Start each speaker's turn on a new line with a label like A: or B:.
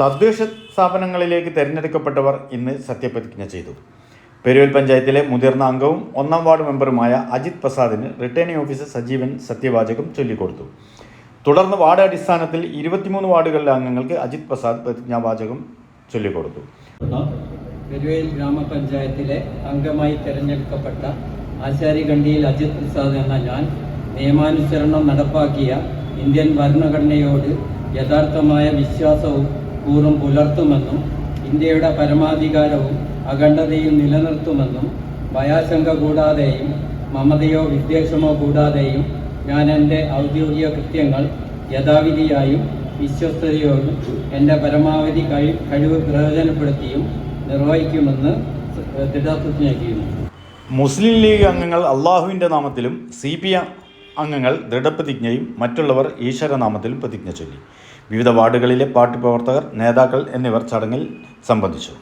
A: തദ്ദേശ സ്ഥാപനങ്ങളിലേക്ക് തിരഞ്ഞെടുക്കപ്പെട്ടവർ ഇന്ന് സത്യപ്രതിജ്ഞ ചെയ്തു. പെരുവൽ പഞ്ചായത്തിലെ മുതിർന്ന അംഗവും ഒന്നാം വാർഡ് മെമ്പറുമായ അജിത് പ്രസാദിന് റിട്ടേണിംഗ് ഓഫീസർ സജീവൻ സത്യവാചകം ചൊല്ലിക്കൊടുത്തു. തുടർന്ന് വാർഡ് അടിസ്ഥാനത്തിൽ ഇരുപത്തിമൂന്ന് വാർഡുകളിലെ അംഗങ്ങൾക്ക് അജിത് പ്രസാദ് പ്രതിജ്ഞാവാചകം ചൊല്ലിക്കൊടുത്തു.
B: പെരുവേൽ ഗ്രാമപഞ്ചായത്തിലെ അംഗമായി തിരഞ്ഞെടുക്കപ്പെട്ട ആശാരിഗണ്ടിയിൽ അജിത് പ്രസാദ് എന്ന ഞാൻ നിയമാനുസരണം നടപ്പാക്കിയ ഇന്ത്യൻ ഭരണഘടനയോട് യഥാർത്ഥമായ വിശ്വാസവും കൂറും പുലർത്തുമെന്നും ഇന്ത്യയുടെ പരമാധികാരവും അഖണ്ഡതയും നിലനിർത്തുമെന്നും ഭയാശങ്ക കൂടാതെയും മമതയോ വിദ്വേഷമോ കൂടാതെയും ഞാൻ എന്റെ ഔദ്യോഗിക കൃത്യങ്ങൾ യഥാവിധിയായും വിശ്വസ്തയോടും എന്റെ പരമാവധി കഴി കഴിവ് പ്രയോജനപ്പെടുത്തിയും നിർവഹിക്കുമെന്ന് ദൃഢപ്രതിജ്ഞ ചെയ്യുന്നു
A: മുസ്ലിം ലീഗ് അംഗങ്ങൾ അള്ളാഹുവിന്റെ നാമത്തിലും സി പി എം അംഗങ്ങൾ ദൃഢപ്രതിജ്ഞയും മറ്റുള്ളവർ ഈശ്വരനാമത്തിലും പ്രതിജ്ഞ ചൊല്ലി. വിവിധ വാർഡുകളിലെ പാർട്ടി പ്രവർത്തകർ നേതാക്കൾ എന്നിവർ ചടങ്ങിൽ സംബന്ധിച്ചു.